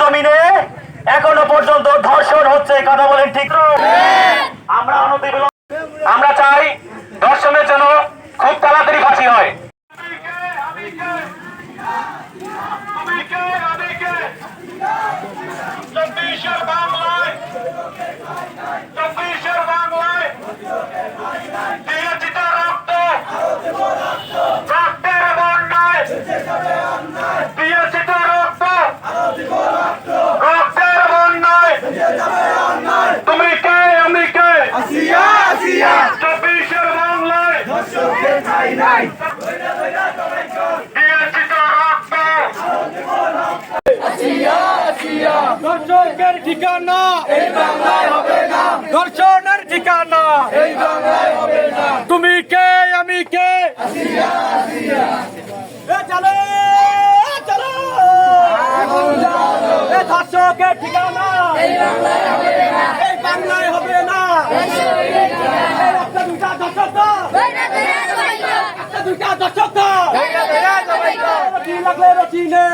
জমিনে এখনও পর্যন্ত ধর্ষণ হচ্ছে কথা বলেন ঠিক আমরা আমরা চাই ধর্ষণের জন্য খুব তাড়াতাড়ি ফাঁসি হয় চব্বিশের বাংলায় চব্বিশের বাংলায় বিরোচিত রক্ত রক্তের বন্যায় বিরোচিত রক্ত রক্তের বন্যায় তুমি কে আমি কে আসিয়া চব্বিশের বাংলায়। দর্শকের ঠাই নাই। দর্শকের ঠিকানা। এই বাংলায় হবে না। দর্শনের ঠিকানা। এই বাংলায় হবে না। তুমি কে আমি কে? এ চলো এ চলো। এ দর্শকের ঠিকানা এই বাংলায় হবে না এই একটা দুটা দর্শক দাও। একটা দশক। লাগলে রচি নে